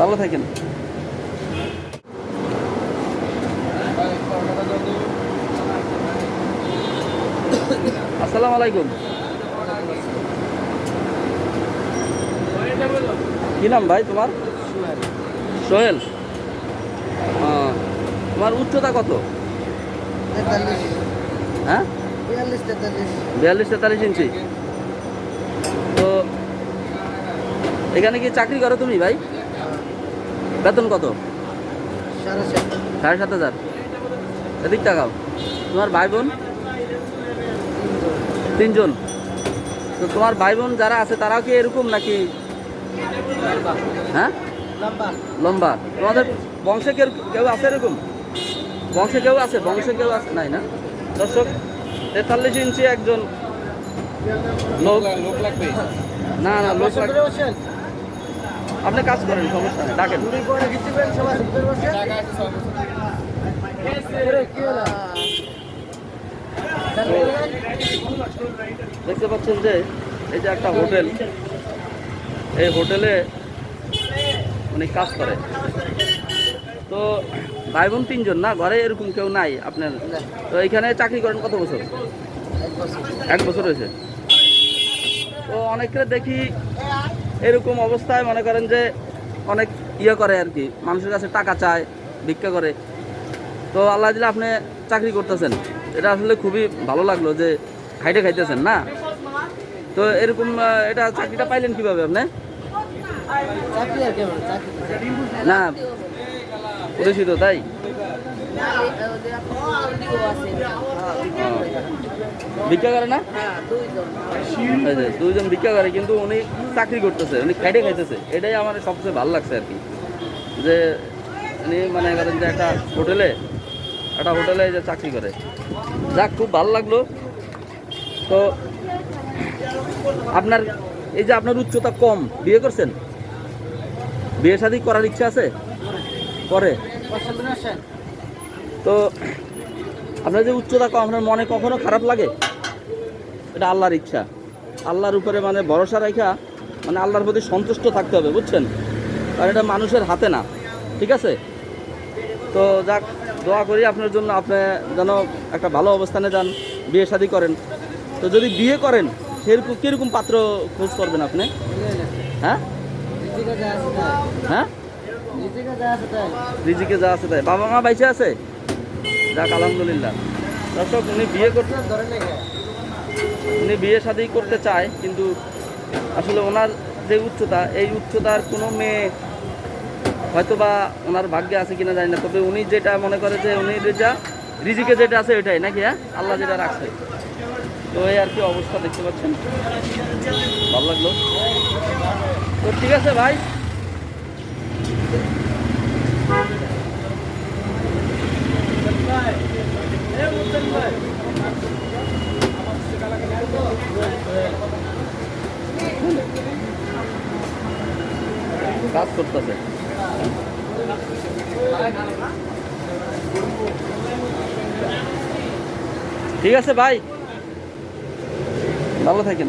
ভালো থাকেন। আসসালামু আলাইকুম। কি নাম ভাই তোমার? সোহেল। তোমার উচ্চতা কত? হ্যাঁ? বিয়াল্লিশ তেতাল্লিশ ইঞ্চি। তো এখানে কি চাকরি করো তুমি ভাই? বেতন কত? সাড়ে সাত হাজার। এদিক টাকাও তোমার ভাই বোন? তিনজন। তো তোমার ভাই বোন যারা আছে তারাও কি এরকম নাকি? হ্যাঁ? লম্বা। লম্বা। তোমাদের বংশে কেউ কেউ আছে এরকম? বংশে কেউ আছে? বংশে কেউ আছে? নাই না? দর্শক তেতাল্লিশ ইঞ্চি একজন লোক। লোক লাগবে। না না লোক বসে লাগ- করে বসেন আপনি কাজ করেন, সমস্যা নেই। ডাকেন। দেখতে পাচ্ছেন যে, এই যে একটা হোটেল, এই হোটেলে উনি কাজ করে। তো ভাই বোন তিনজন না? ঘরে এরকম কেউ নাই আপনার? তো এখানে চাকরি করেন কত বছর? এক বছর হয়েছে। তো অনেকে দেখি এরকম অবস্থায় মনে করেন যে অনেক ইয়ে করে আর কি। মানুষের কাছে টাকা চায় ভিক্ষা করে। তো আল্লাহ দিলে আপনি চাকরি করতেছেন। এটা আসলে খুবই ভালো লাগল যে খাইতে খাইতেছেন না? তো এরকম এটা চাকরিটা পাইলেন কীভাবে আপনি? না পরিচিত তাই? ভিক্ষা করে না এই দুইজন ভিক্ষা করে কিন্তু উনি চাকরি করতেছে উনি খাইটে খাইতেছে। এটাই আমার সবচেয়ে ভালো লাগছে আর কি। যে উনি মানে করেন যে একটা হোটেলে একটা হোটেলে যে চাকরি করে। যাক খুব ভালো লাগল। তো আপনার এই যে আপনার উচ্চতা কম বিয়ে করছেন? বিয়ে শাদী করার ইচ্ছা আছে? করে? তো আপনার যে উচ্চতা কম আপনার মনে কখনো খারাপ লাগে? এটা আল্লাহর ইচ্ছা। আল্লাহর উপরে মানে ভরসা রাখা মানে আল্লাহর প্রতি সন্তুষ্ট থাকতে হবে, বুঝছেন? কারণ এটা মানুষের হাতে না, ঠিক আছে? তো যাক, দোয়া করি আপনার জন্য, আপনি যেন একটা ভালো অবস্থানে যান, বিয়ে শাদী করেন। তো যদি বিয়ে করেন সেরকম কীরকম পাত্র খোঁজ করবেন আপনি? হ্যাঁ? হ্যাঁ? রিজিকে যা আছে তাই। বাবা মা বাইচে আছে? যাক, আলহামদুলিল্লাহ। দর্শক, উনি বিয়ে করতে উনি বিয়ে শাদি করতে চায়, কিন্তু আসলে ওনার যে উচ্চতা, এই উচ্চতার কোনো মেয়ে হয়তো বা ওনার ভাগ্যে আছে কিনা জানি না, তবে উনি যেটা মনে করে যে উনি যেটা রিজিকে যেটা আছে ওইটাই নাকি হ্যাঁ? আল্লাহ যেটা রাখছে। তো এই আর কি অবস্থা দেখতে পাচ্ছেন। ভালো লাগল। তো ঠিক আছে ভাই। কাজ করতেছে। ঠিক আছে ভাই। ভালো থাকেন।